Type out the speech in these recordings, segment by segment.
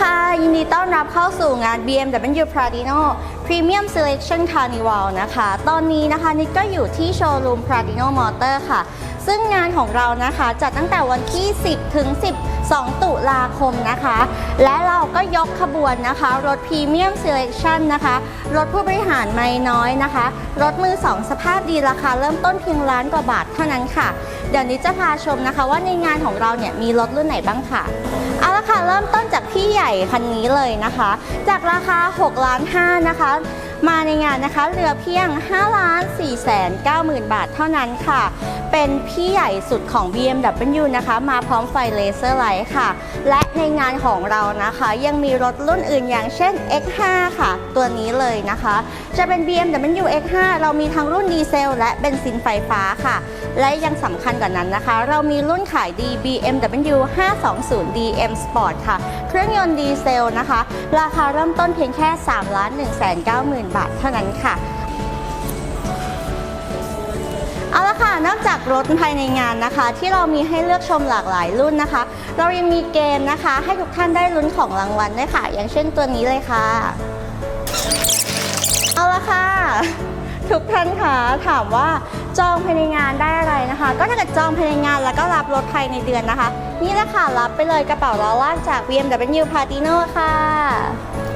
ค่ะ ยินดีต้อนรับเข้าสู่งาน BMW Pradino Premium Selection Carnival นะคะ ตอนนี้นะคะนิดก็อยู่ที่โชว์รูม Pradino Motor ค่ะ ซึ่งงานของเรานะคะจัดตั้งแต่วันที่ 10 ถึง 12 ตุลาคมนะคะ และเราก็ยกขบวนนะคะ รถ Premium Selection นะคะ รถผู้บริหารไม่น้อยนะคะ รถมือ2สภาพดีราคาเริ่มต้นเพียงล้านกว่าบาทเท่านั้นค่ะ เดี๋ยวนี้จะพาชมนะคะ ว่าในงานของเราเนี่ยมีรถรุ่นไหนบ้างค่ะเอาละค่ะเริ่มต้นจากพี่ใหญ่คันนี้เลยนะคะ จากราคา6ล้าน5นะคะ มาในงานนะคะเหลือเพียง5ล้าน4แสน9หมื่นบาทเท่านั้นค่ะ เป็นพี่ใหญ่สุดของ BMW นะคะ มาพร้อมไฟเลเซอร์ไลท์ค่ะ และในงานของเรานะคะ ยังมีรถรุ่นอื่นอย่างเช่น X5 ค่ะ ตัวนี้เลยนะคะ จะเป็น BMW X5 เรามีทั้งรุ่นดีเซลและเบนซินไฟฟ้าค่ะ และยังสำคัญกว่านั้นนะคะ เรามีรุ่นขายดี BMW 520 DM Sport ค่ะ เครื่องยนต์ดีเซลนะคะ ราคาเริ่มต้นเพียงแค่ 3,190,000 บาทเท่านั้นค่ะ นอกจากรถภายในงานนะคะ ที่เรามีให้เลือกชมหลากหลายรุ่นนะคะ เรายังมีเกมนะคะ ให้ทุกท่านได้ลุ้นของรางวัลด้วยค่ะ อย่างเช่นตัวนี้เลยค่ะ เอาละค่ะ ทุกท่านค่ะถามว่าจองภายในงานได้อะไรนะคะ ก็ถ้าเกิดจองภายในงานแล้วก็รับรถภายในเดือนนะคะ นี่แหละค่ะรับไปเลยกระเป๋าล้อล่ากจาก BMW Platino ค่ะ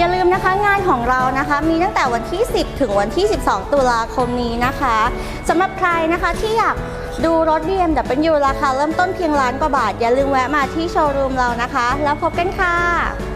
อย่าลืมนะคะงานของเรานะคะ มีตั้งแต่วันที่ 10 ถึงวันที่ 12 ตุลาคมนี้นะคะสำหรับใครนะคะที่อยากดูรถ BMW ราคาเริ่มต้นเพียงล้านกว่าบาท อย่าลืมแวะมาที่โชว์รูมเรานะคะ แล้วพบกันค่ะ